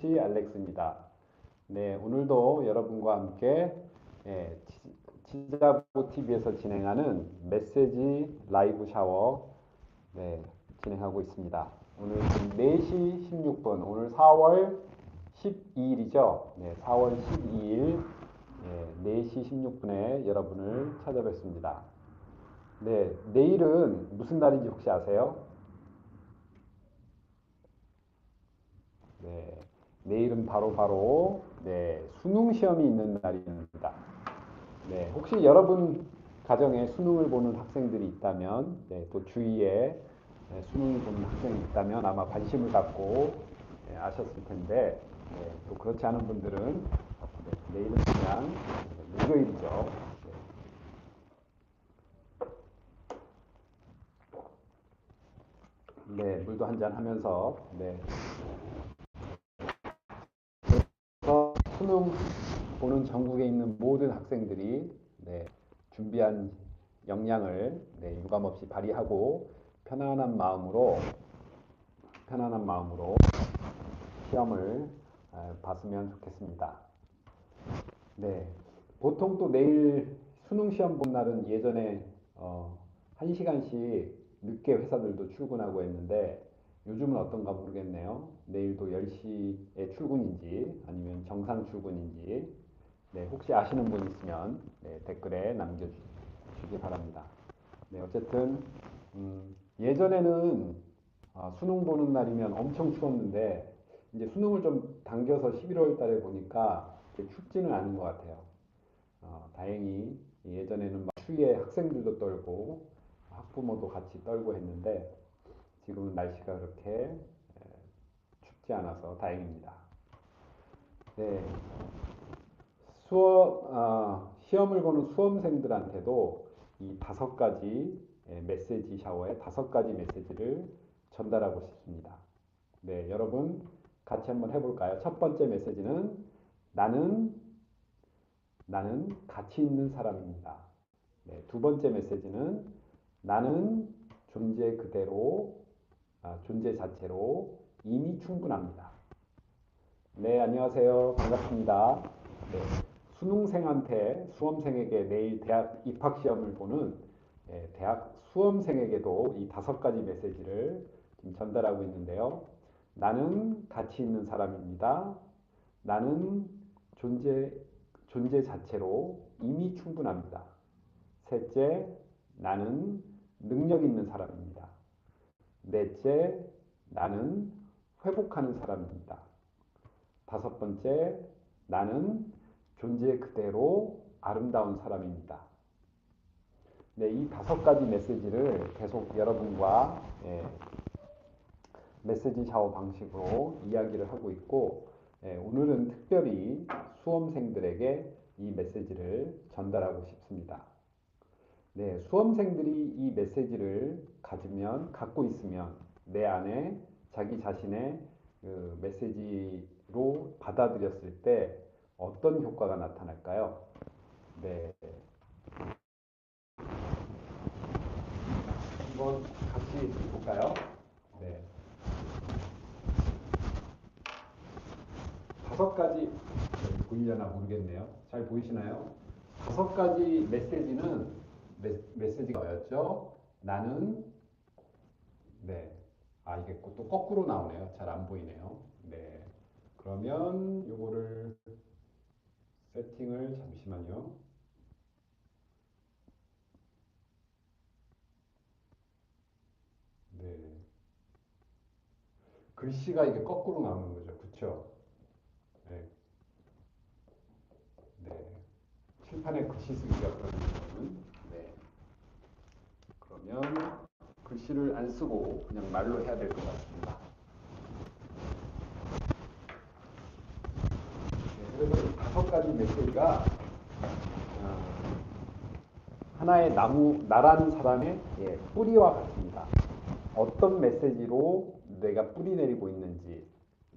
시 알렉스입니다. 네, 오늘도 여러분과 함께 예, 치자부 TV에서 진행하는 메시지 라이브 샤워 네, 진행하고 있습니다. 오늘 4시 16분, 오늘 4월 12일이죠. 네, 4월 12일 네, 4시 16분에 여러분을 찾아뵙습니다. 네, 내일은 무슨 날인지 혹시 아세요? 네, 내일은 바로 바로 네, 수능 시험이 있는 날입니다. 네, 혹시 여러분 가정에 수능을 보는 학생들이 있다면, 네, 또 주위에 네, 수능을 보는 학생이 있다면 아마 관심을 갖고 네, 아셨을 텐데, 네, 또 그렇지 않은 분들은 네, 내일은 그냥 목요일이죠. 네, 물도 한 잔 하면서 네, 보는 전국에 있는 모든 학생들이 네, 준비한 역량을 네, 유감없이 발휘하고 편안한 마음으로 편안한 마음으로 시험을 아, 봤으면 좋겠습니다. 네, 보통 또 내일 수능 시험 본 날은 예전에 어, 1시간씩 늦게 회사들도 출근하고 했는데 요즘은 어떤가 모르겠네요. 내일도 10시에 출근인지 아니면 정상 출근인지 네, 혹시 아시는 분 있으면 네, 댓글에 남겨주시기 바랍니다. 네, 어쨌든 음, 예전에는 아, 수능 보는 날이면 엄청 추웠는데 이제 수능을 좀 당겨서 11월 달에 보니까 춥지는 않은 것 같아요. 어, 다행히 예전에는 막 추위에 학생들도 떨고 학부모도 같이 떨고 했는데 지금은 날씨가 그렇게 춥지 않아서 다행입니다. 네. 수업, 어, 시험을 보는 수험생들한테도 이 다섯 가지 메시지 샤워의 다섯 가지 메시지를 전달하고 싶습니다. 네, 여러분 같이 한번 해볼까요? 첫 번째 메시지는 나는 나는 가치 있는 사람입니다. 네, 두 번째 메시지는 나는 존재 그대로 아, 존재 자체로 이미 충분합니다. 네, 안녕하세요. 반갑습니다. 네, 수능생한테 수험생에게 내일 대학 입학 시험을 보는 네, 대학 수험생에게도 이 다섯 가지 메시지를 전달하고 있는데요. 나는 가치 있는 사람입니다. 나는 존재 존재 자체로 이미 충분합니다. 셋째, 나는 능력 있는 사람입니다. 넷째, 나는 회복하는 사람입니다. 다섯 번째, 나는 존재 그대로 아름다운 사람입니다. 네, 이 다섯 가지 메시지를 계속 여러분과 예, 메시지 샤워 방식으로 이야기를 하고 있고 예, 오늘은 특별히 수험생들에게 이 메시지를 전달하고 싶습니다. 네, 수험생들이 이 메시지를 가지면 갖고 있으면 내 안에 자기 자신의 그 메시지로 받아들였을 때 어떤 효과가 나타날까요? 네. 한번 같이 볼까요? 네. 다섯 가지 보이려나 모르겠네요. 잘 보이시나요? 다섯 가지 메시지는 메, 시지가 뭐였죠? 나는 네. 아 이게 또 거꾸로 나오네요. 잘 안 보이네요. 네. 그러면 요거를 세팅을 잠시만요. 네. 글씨가 이게 거꾸로 나오는 거죠. 그쵸? 네. 네. 칠판에 글씨 쓰기가 그러는 그러면 글씨를 안 쓰고 그냥 말로 해야 될 것 같습니다. 네, 서 다섯 가지 메시지가 어, 하나의 나무 나라는 사람의 예, 뿌리와 같습니다. 어떤 메시지로 내가 뿌리 내리고 있는지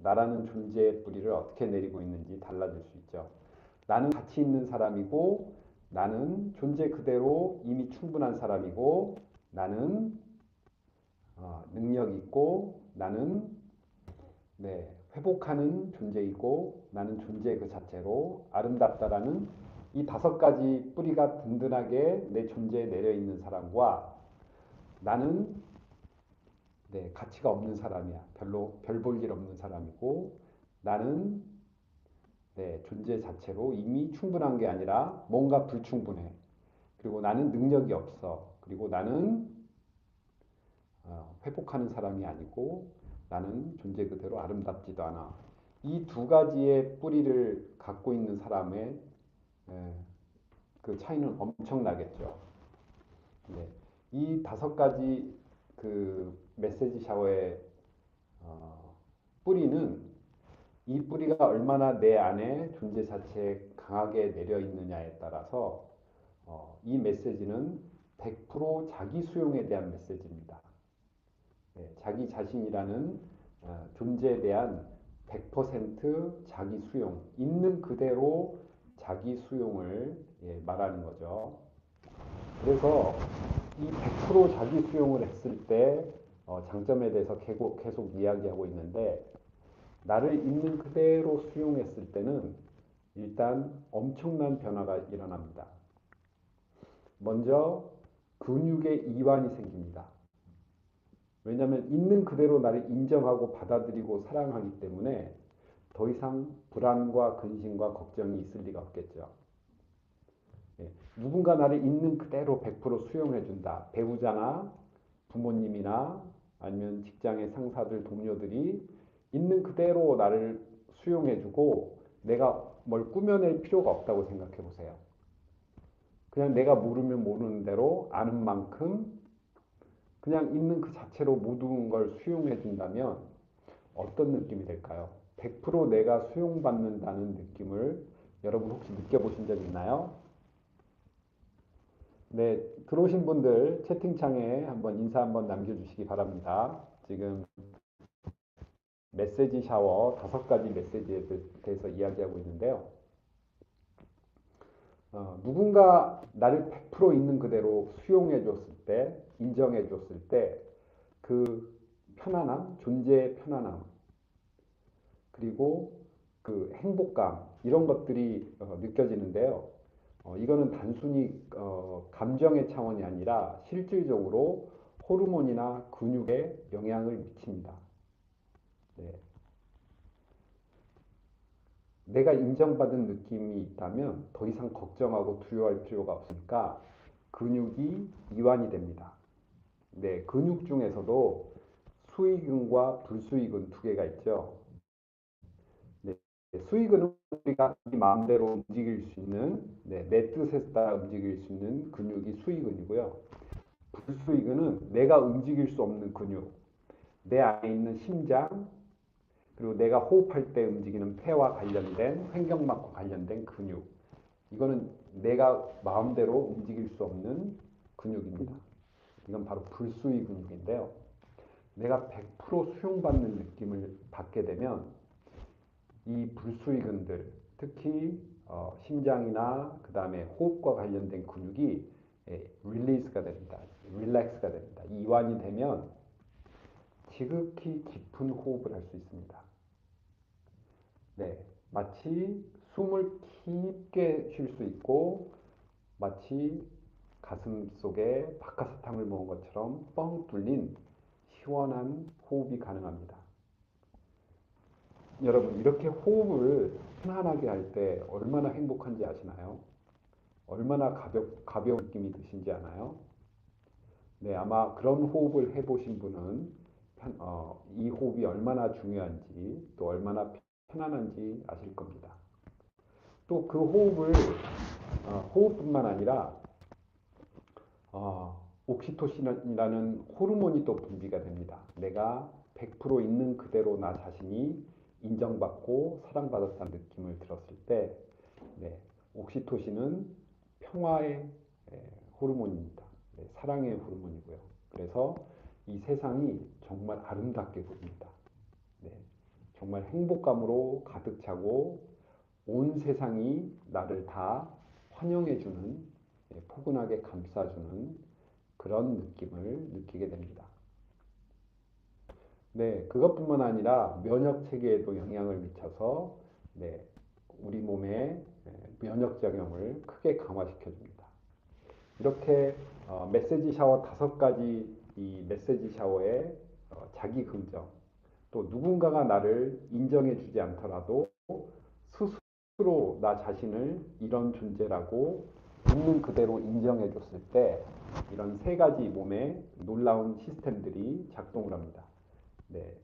나라는 존재의 뿌리를 어떻게 내리고 있는지 달라질 수 있죠. 나는 가치 있는 사람이고 나는 존재 그대로 이미 충분한 사람이고 나는 어, 능력 있고 나는 네, 회복하는 존재이고 나는 존재 그 자체로 아름답다라는 이 다섯 가지 뿌리가 든든하게 내 존재에 내려 있는 사람과 나는 네, 가치가 없는 사람이야. 별로 별 볼 일 없는 사람이고 나는 네, 존재 자체로 이미 충분한 게 아니라 뭔가 불충분해. 그리고 나는 능력이 없어. 그리고 나는 어, 회복하는 사람이 아니고 나는 존재 그대로 아름답지도 않아. 이 두 가지의 뿌리를 갖고 있는 사람의 예, 그 차이는 엄청나겠죠. 네. 이 다섯 가지 그 메시지 샤워의 어, 뿌리는 이 뿌리가 얼마나 내 안에 존재 자체에 강하게 내려 있느냐에 따라서 어, 이 메시지는 100% 자기 수용에 대한 메시지입니다. 네, 자기 자신이라는 어, 존재에 대한 100% 자기 수용, 있는 그대로 자기 수용을 예, 말하는 거죠. 그래서 이 100% 자기 수용을 했을 때 어, 장점에 대해서 계속 이야기하고 있는데 나를 있는 그대로 수용했을 때는 일단 엄청난 변화가 일어납니다. 먼저 근육의 이완이 생깁니다. 왜냐하면 있는 그대로 나를 인정하고 받아들이고 사랑하기 때문에 더 이상 불안과 근심과 걱정이 있을 리가 없겠죠. 예, 누군가 나를 있는 그대로 100% 수용해준다. 배우자나 부모님이나 아니면 직장의 상사들, 동료들이 있는 그대로 나를 수용해주고 내가 뭘 꾸며낼 필요가 없다고 생각해 보세요. 그냥 내가 모르면 모르는 대로 아는 만큼 그냥 있는 그 자체로 모든 걸 수용해 준다면 어떤 느낌이 될까요? 100% 내가 수용받는다는 느낌을 여러분 혹시 느껴보신 적 있나요? 네, 들어오신 분들 채팅창에 한번 인사 한번 남겨주시기 바랍니다. 지금 메시지 샤워 다섯 가지 메시지에 대해서 이야기하고 있는데요. 어, 누군가 나를 100% 있는 그대로 수용해 줬을 때, 인정해 줬을 때, 그 편안함, 존재의 편안함, 그리고 그 행복감, 이런 것들이 어, 느껴지는데요. 어, 이거는 단순히 어, 감정의 차원이 아니라 실질적으로 호르몬이나 근육에 영향을 미칩니다. 네. 내가 인정받은 느낌이 있다면 더 이상 걱정하고 두려워할 필요가 없으니까 근육이 이완이 됩니다. 네, 근육 중에서도 수의근과 불수의근 두 개가 있죠. 네, 수의근은 우리가 마음대로 움직일 수 있는, 네, 내 뜻에 따라 움직일 수 있는 근육이 수의근이고요. 불수의근은 내가 움직일 수 없는 근육, 내 안에 있는 심장, 그리고 내가 호흡할 때 움직이는 폐와 관련된 횡격막과 관련된 근육. 이거는 내가 마음대로 움직일 수 없는 근육입니다. 이건 바로 불수의 근육인데요. 내가 100% 수용받는 느낌을 받게 되면 이 불수의근들, 특히 어, 심장이나 그 다음에 호흡과 관련된 근육이 예, 릴리스가 됩니다. 릴렉스가 됩니다. 이완이 되면 지극히 깊은 호흡을 할 수 있습니다. 네, 마치 숨을 깊게 쉴 수 있고 마치 가슴 속에 박하사탕을 먹은 것처럼 뻥 뚫린 시원한 호흡이 가능합니다. 여러분 이렇게 호흡을 편안하게 할 때 얼마나 행복한지 아시나요? 얼마나 가볍, 가벼운 느낌이 드신지 아나요? 네, 아마 그런 호흡을 해보신 분은 어, 이 호흡이 얼마나 중요한지 또 얼마나 편안한지 아실 겁니다. 또 그 호흡을 어, 호흡뿐만 아니라 어, 옥시토신이라는 호르몬이 또 분비가 됩니다. 내가 100% 있는 그대로 나 자신이 인정받고 사랑받았다는 느낌을 들었을 때 네, 옥시토신은 평화의 예, 호르몬입니다. 네, 사랑의 호르몬이고요. 그래서 이 세상이 정말 아름답게 보입니다. 네, 정말 행복감으로 가득 차고 온 세상이 나를 다 환영해주는 예, 포근하게 감싸주는 그런 느낌을 느끼게 됩니다. 네, 그것뿐만 아니라 면역 체계에도 영향을 미쳐서 네, 우리 몸의 예, 면역 작용을 크게 강화시켜 줍니다. 이렇게 어, 메시지 샤워 다섯 가지 이 메시지 샤워의 어, 자기 긍정 또 누군가가 나를 인정해 주지 않더라도 스스로 나 자신을 이런 존재라고 있는 그대로 인정해 줬을 때 이런 세 가지 몸에 놀라운 시스템들이 작동을 합니다. 네.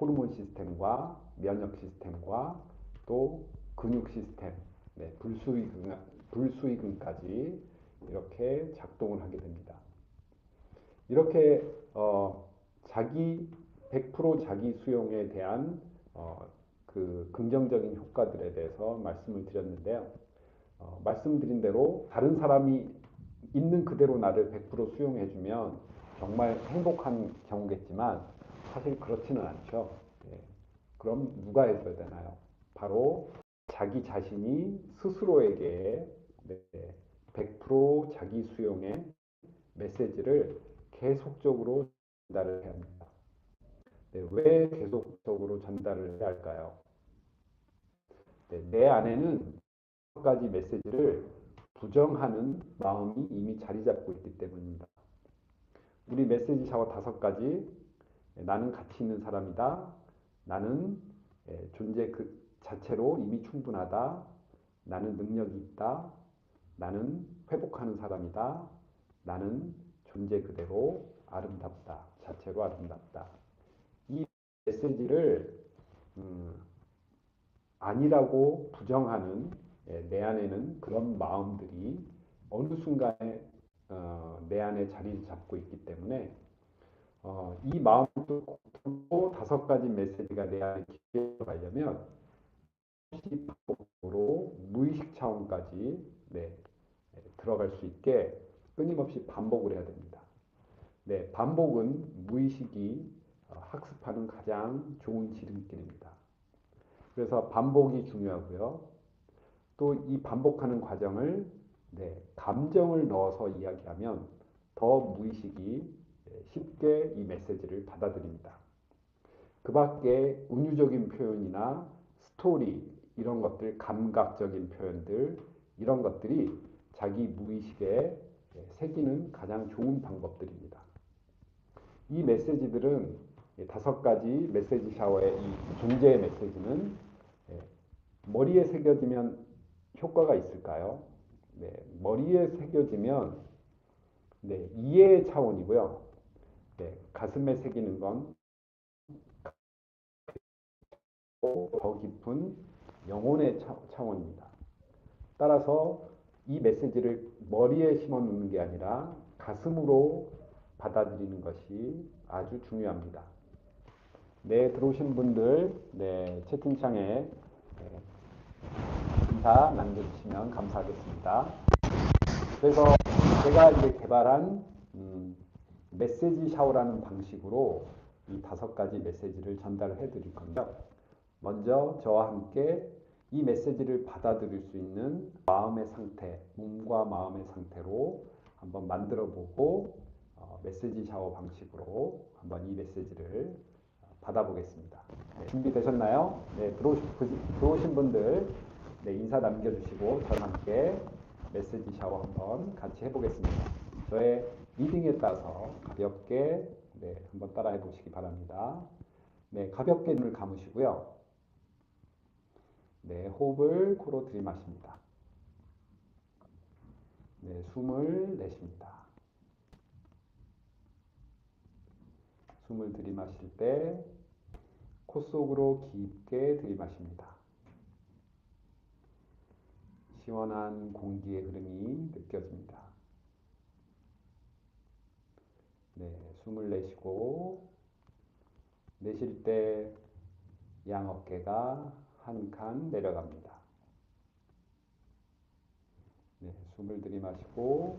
호르몬 시스템과 면역 시스템과 또 근육 시스템, 네, 불수의근, 불수의근까지 이렇게 작동을 하게 됩니다. 이렇게 어, 자기 100% 자기 수용에 대한 어, 그 긍정적인 효과들에 대해서 말씀을 드렸는데요. 어, 말씀드린 대로 다른 사람이 있는 그대로 나를 100% 수용해주면 정말 행복한 경우겠지만 사실 그렇지는 않죠. 예. 그럼 누가 해줘야 되나요? 바로 자기 자신이 스스로에게 네, 100% 자기 수용의 메시지를 계속적으로 전달을 해야 합니다. 네, 왜 계속적으로 전달을 해야 할까요? 네, 내 안에는 몇 가지 메시지를 부정하는 마음이 이미 자리 잡고 있기 때문입니다. 우리 메시지 샤워 다섯 가지. 나는 가치 있는 사람이다. 나는 예, 존재 그 자체로 이미 충분하다. 나는 능력이 있다. 나는 회복하는 사람이다. 나는 존재 그대로 아름답다. 자체로 아름답다. 이 메시지를 음, 아니라고 부정하는 예, 내 안에는 그런 마음들이 어느 순간에 어, 내 안에 자리를 잡고 있기 때문에 어, 이 마음도 다섯 가지 메시지가 내 안에 깊게 들어가려면 반복으로 무의식 차원까지 네, 들어갈 수 있게 끊임없이 반복을 해야 됩니다. 네, 반복은 무의식이 어, 학습하는 가장 좋은 지름길입니다. 그래서 반복이 중요하고요. 또 이 반복하는 과정을 네, 감정을 넣어서 이야기하면 더 무의식이 네, 쉽게 이 메시지를 받아들입니다. 그 밖에 은유적인 표현이나 스토리 이런 것들, 감각적인 표현들 이런 것들이 자기 무의식에 네, 새기는 가장 좋은 방법들입니다. 이 메시지들은 다섯 가지 메시지 샤워의 이 존재의 메시지는 네, 머리에 새겨지면 효과가 있을까요? 네, 머리에 새겨지면 네, 이해의 차원이고요. 네, 가슴에 새기는 건 더 깊은 영혼의 차, 원입니다 따라서 이 메시지를 머리에 심어 놓는 게 아니라 가슴으로 받아들이는 것이 아주 중요합니다. 네, 들어오신 분들, 네, 채팅창에 네, 인사 남겨주시면 감사하겠습니다. 그래서 제가 이제 개발한 음, 메시지 샤워라는 방식으로 이 다섯 가지 메시지를 전달을 해드릴 겁니다. 먼저 저와 함께 이 메시지를 받아들일 수 있는 마음의 상태, 몸과 마음의 상태로 한번 만들어 보고 어, 메시지 샤워 방식으로 한번 이 메시지를 받아보겠습니다. 네, 준비되셨나요? 네, 들어오신, 들어오신 분들 네, 인사 남겨주시고 저와 함께 메시지 샤워 한번 같이 해보겠습니다. 저의 리딩에 따라서 가볍게 네, 한번 따라 해 보시기 바랍니다. 네, 가볍게 눈을 감으시고요. 네, 호흡을 코로 들이마십니다. 네, 숨을 내쉽니다. 숨을 들이마실 때 코 속으로 깊게 들이마십니다. 시원한 공기의 흐름이 느껴집니다. 네, 숨을 내쉬고 내쉴 때 양 어깨가 한 칸 내려갑니다. 네, 숨을 들이마시고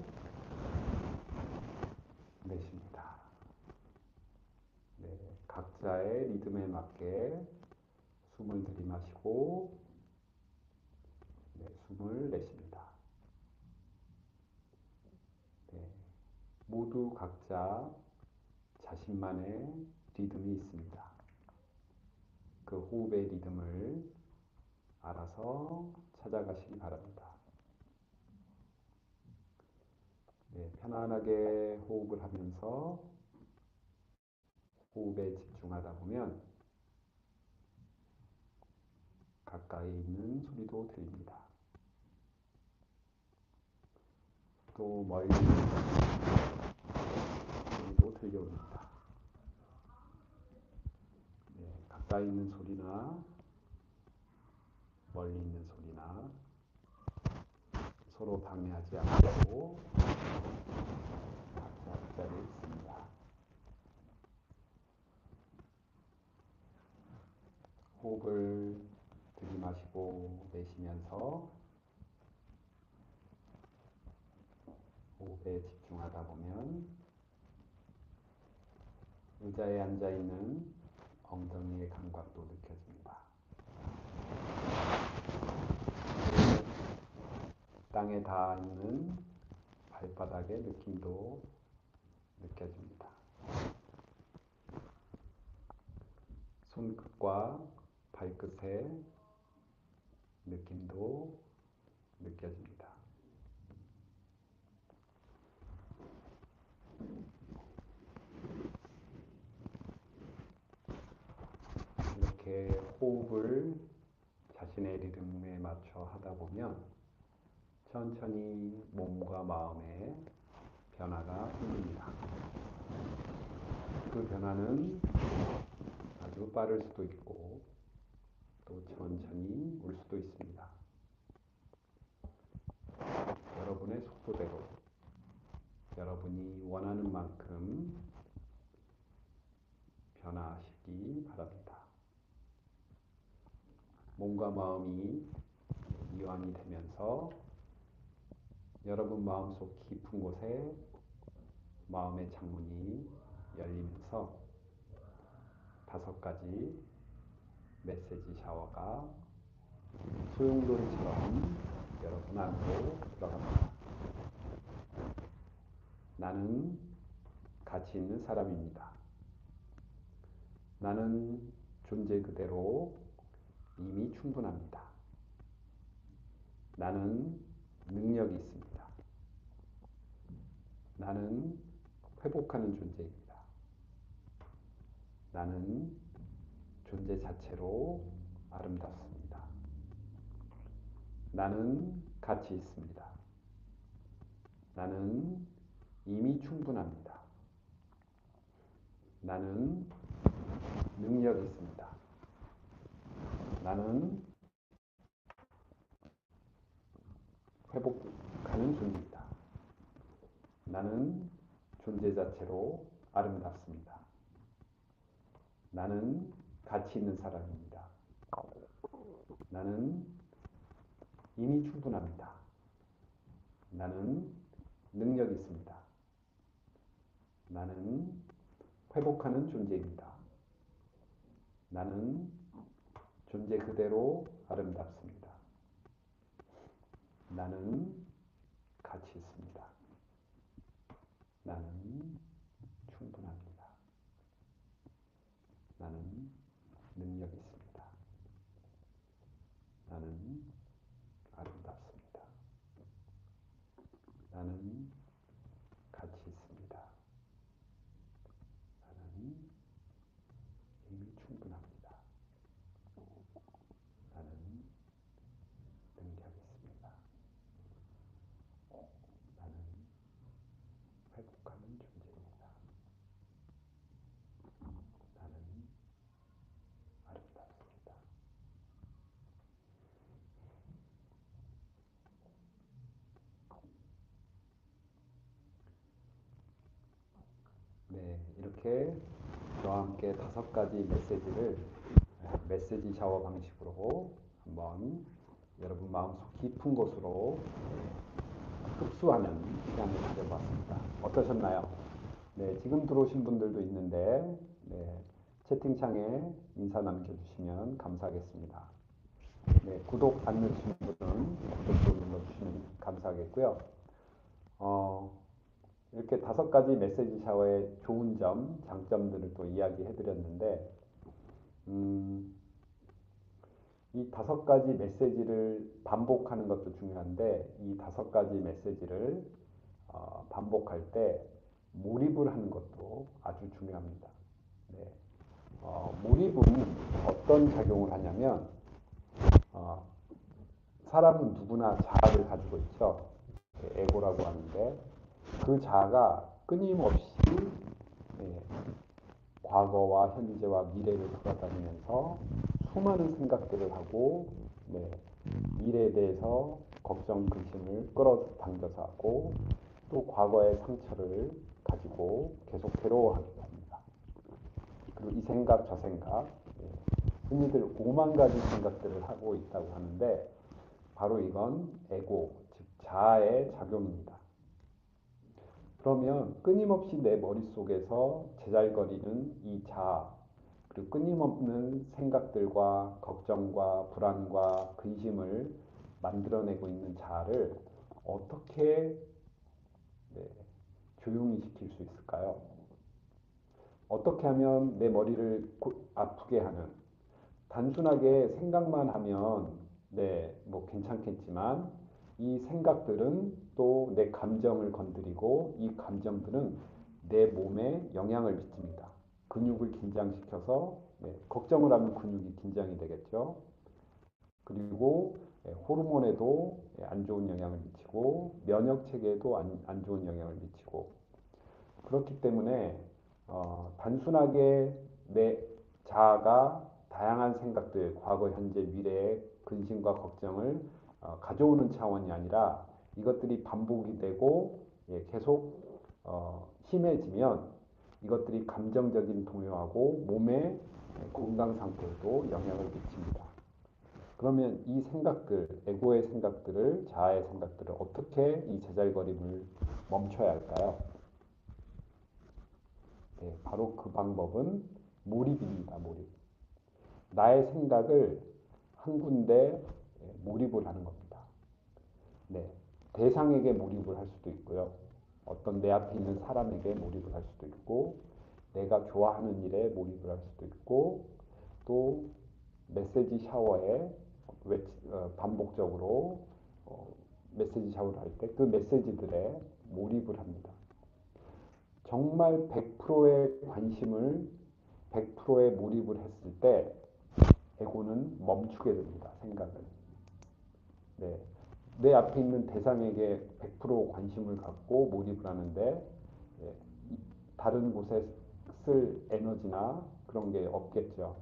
내쉽니다. 네, 각자의 리듬에 맞게 숨을 들이마시고 네, 숨을 내쉽니다. 네, 모두 각자 자신만의 리듬이 있습니다. 그 호흡의 리듬을 알아서 찾아가시기 바랍니다. 네, 편안하게 호흡을 하면서 호흡에 집중하다 보면 가까이 있는 소리도 들립니다. 또 멀리 소리도 들려옵니다. 네, 가까이 있는 소리나 멀리 있는 소리나 서로 방해하지 않고 각자 그 자리에 있습니다. 호흡을 들이마시고 내쉬면서 호흡에 집중하다 보면 의자에 앉아 있는 엉덩이의 감각도 느껴집니다. 땅에 닿는 발바닥의 느낌도 느껴집니다. 손끝과 발끝의 느낌도 느껴집니다. 이렇게 호흡을 자신의 리듬에 맞춰 하다 보면 천천히 몸과 마음에 변화가 생깁니다. 그 변화는 아주 빠를 수도 있고 또 천천히 올 수도 있습니다. 여러분의 속도대로 여러분이 원하는 만큼 변화하시기 바랍니다. 몸과 마음이 이완이 되면서 여러분 마음속 깊은 곳에 마음의 창문이 열리면서 다섯 가지 메시지 샤워가 소용돌이처럼 여러분 안으로 들어갑니다. 나는 가치 있는 사람입니다. 나는 존재 그대로 이미 충분합니다. 나는 능력이 있습니다. 나는 회복하는 존재입니다. 나는 존재 자체로 아름답습니다. 나는 가치 있습니다. 나는 이미 충분합니다. 나는 능력이 있습니다. 나는 회복하는 존재입니다. 나는 존재 자체로 아름답습니다. 나는 가치 있는 사람입니다. 나는 이미 충분합니다. 나는 능력이 있습니다. 나는 회복하는 존재입니다. 나는 존재 그대로 아름답습니다. 나는 가치 있습니다. 나는 충분합니다. 나는 능력이 있습니다. 나는 아름답습니다. 나는 가치 있습니다. 나는 이미 충분합니다. 나는 능력이 있습니다. 나는 회복하는 존재입니다. 나는 아름답습니다. 네, 이렇게 저와 함께 다섯 가지 메시지를 메시지 샤워 방식으로 한번 여러분 마음속 깊은 곳으로 흡수하는 시간을 가져봤습니다. 어떠셨나요? 네, 지금 들어오신 분들도 있는데 네, 채팅창에 인사 남겨주시면 감사하겠습니다. 네, 구독 안 누르신 분은 구독 좀 눌러주시면 감사하겠고요. 어, 이렇게 다섯 가지 메시지 샤워의 좋은 점, 장점들을 또 이야기해 드렸는데, 음, 이 다섯 가지 메시지를 반복하는 것도 중요한데, 이 다섯 가지 메시지를 어, 반복할 때 몰입을 하는 것도 아주 중요합니다. 네. 어, 몰입은 어떤 작용을 하냐면, 어, 사람은 누구나 자아를 가지고 있죠. 에고라고 하는데, 그 자아가 끊임없이 예, 과거와 현재와 미래를 돌아다니면서 수많은 생각들을 하고 네, 미래에 대해서 걱정, 근심을 끌어당겨서 하고 또 과거의 상처를 가지고 계속 괴로워하기도 합니다. 그리고 이 생각, 저 생각, 예, 흔히들 오만 가지 생각들을 하고 있다고 하는데 바로 이건 에고, 즉 자아의 작용입니다. 그러면 끊임없이 내 머릿속에서 제잘거리는 이 자아, 그리고 끊임없는 생각들과 걱정과 불안과 근심을 만들어내고 있는 자아를 어떻게 네, 조용히 시킬 수 있을까요? 어떻게 하면 내 머리를 아프게 하는 단순하게 생각만 하면 네, 뭐 괜찮겠지만 이 생각들은 또 내 감정을 건드리고 이 감정들은 내 몸에 영향을 미칩니다. 근육을 긴장시켜서 네, 걱정을 하면 근육이 긴장이 되겠죠. 그리고 네, 호르몬에도 네, 안 좋은 영향을 미치고 면역 체계에도 안, 안 좋은 영향을 미치고 그렇기 때문에 어, 단순하게 내 자아가 다양한 생각들, 과거, 현재, 미래의 근심과 걱정을 어, 가져오는 차원이 아니라 이것들이 반복이 되고 예, 계속 어, 심해지면 이것들이 감정적인 동요하고 몸의 건강 상태에도 영향을 미칩니다. 그러면 이 생각들, 에고의 생각들을, 자아의 생각들을 어떻게 이 제잘거림을 멈춰야 할까요? 네, 바로 그 방법은 몰입입니다. 몰입. 나의 생각을 한 군데 몰입을 하는 겁니다. 네, 대상에게 몰입을 할 수도 있고요. 어떤 내 앞에 있는 사람에게 몰입을 할 수도 있고, 내가 좋아하는 일에 몰입을 할 수도 있고, 또 메시지 샤워에 어, 반복적으로 어, 메시지 샤워를 할 때 그 메시지들에 몰입을 합니다. 정말 100%의 관심을 100%의 몰입을 했을 때 에고는 멈추게 됩니다. 생각을. 네. 내 앞에 있는 대상에게 100% 관심을 갖고 몰입을 하는데 예, 다른 곳에 쓸 에너지나 그런 게 없겠죠.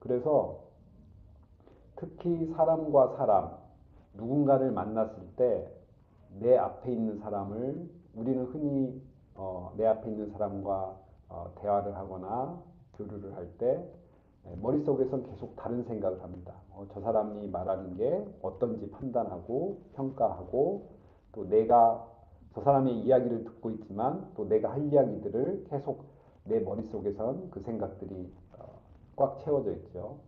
그래서 특히 사람과 사람, 누군가를 만났을 때 내 앞에 있는 사람을 우리는 흔히 어, 내 앞에 있는 사람과 어, 대화를 하거나 교류를 할때 네, 머릿속에선 계속 다른 생각을 합니다. 어, 저 사람이 말하는 게 어떤지 판단하고 평가하고 또 내가 저 사람의 이야기를 듣고 있지만 또 내가 할 이야기들을 계속 내 머릿속에선 그 생각들이 어, 꽉 채워져 있죠.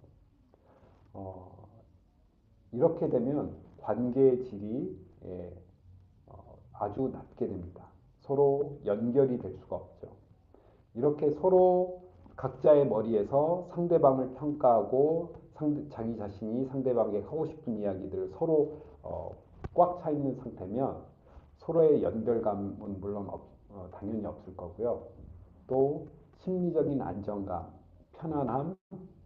어, 이렇게 되면 관계의 질이 예, 어, 아주 낮게 됩니다. 서로 연결이 될 수가 없죠. 이렇게 서로 각자의 머리에서 상대방을 평가하고 상대, 자기 자신이 상대방에게 하고 싶은 이야기들을 서로 어, 꽉 차 있는 상태면 서로의 연결감은 물론 없, 어, 당연히 없을 거고요. 또 심리적인 안정감, 편안함,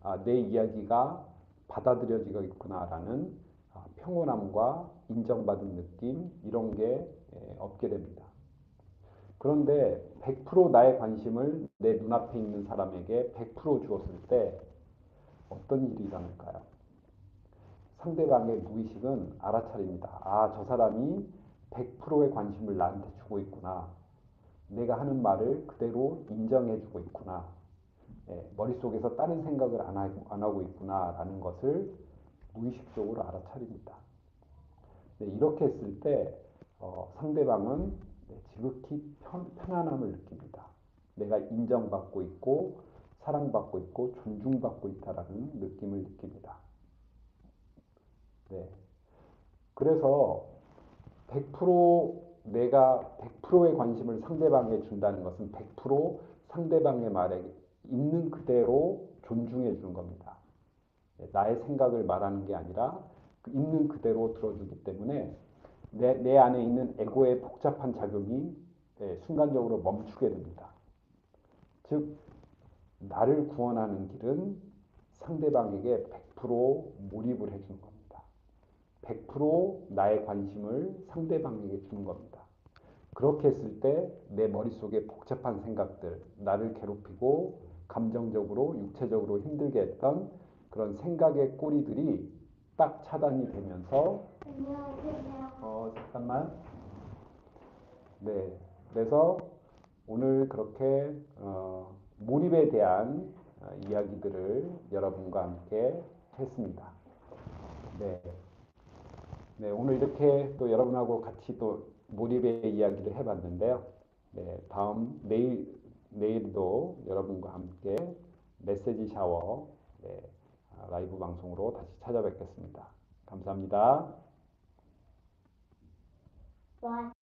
아, 내 이야기가 받아들여지고 있구나라는 아, 평온함과 인정받은 느낌 이런 게 예, 없게 됩니다. 그런데 100% 나의 관심을 내 눈앞에 있는 사람에게 100% 주었을 때 어떤 일이 일어날까요? 상대방의 무의식은 알아차립니다. 아, 저 사람이 100%의 관심을 나한테 주고 있구나. 내가 하는 말을 그대로 인정해주고 있구나. 예, 머릿속에서 다른 생각을 안 하고, 안 하고 있구나라는 것을 무의식적으로 알아차립니다. 네, 이렇게 했을 때 어, 상대방은 네, 지극히 편, 편안함을 느낍니다. 내가 인정받고 있고 사랑받고 있고 존중받고 있다라는 느낌을 느낍니다. 네. 그래서 100% 내가 100%의 관심을 상대방에게 준다는 것은 100% 상대방의 말에 있는 그대로 존중해 주는 겁니다. 예, 나의 생각을 말하는 게 아니라 그 있는 그대로 들어주기 때문에 내, 내 안에 있는 에고의 복잡한 작용이 예, 순간적으로 멈추게 됩니다. 즉, 나를 구원하는 길은 상대방에게 100% 몰입을 해주는 겁니다. 100% 나의 관심을 상대방에게 주는 겁니다. 그렇게 했을 때 내 머릿속에 복잡한 생각들, 나를 괴롭히고 감정적으로, 육체적으로 힘들게 했던 그런 생각의 꼬리들이 딱 차단이 되면서. 어, 잠깐만. 네. 그래서 오늘 그렇게 어, 몰입에 대한 어, 이야기들을 여러분과 함께 했습니다. 네. 네, 오늘 이렇게 또 여러분하고 같이 또 몰입의 이야기를 해봤는데요. 네, 다음 내일 내일도 여러분과 함께 메시지 샤워 네, 아, 라이브 방송으로 다시 찾아뵙겠습니다. 감사합니다. 와.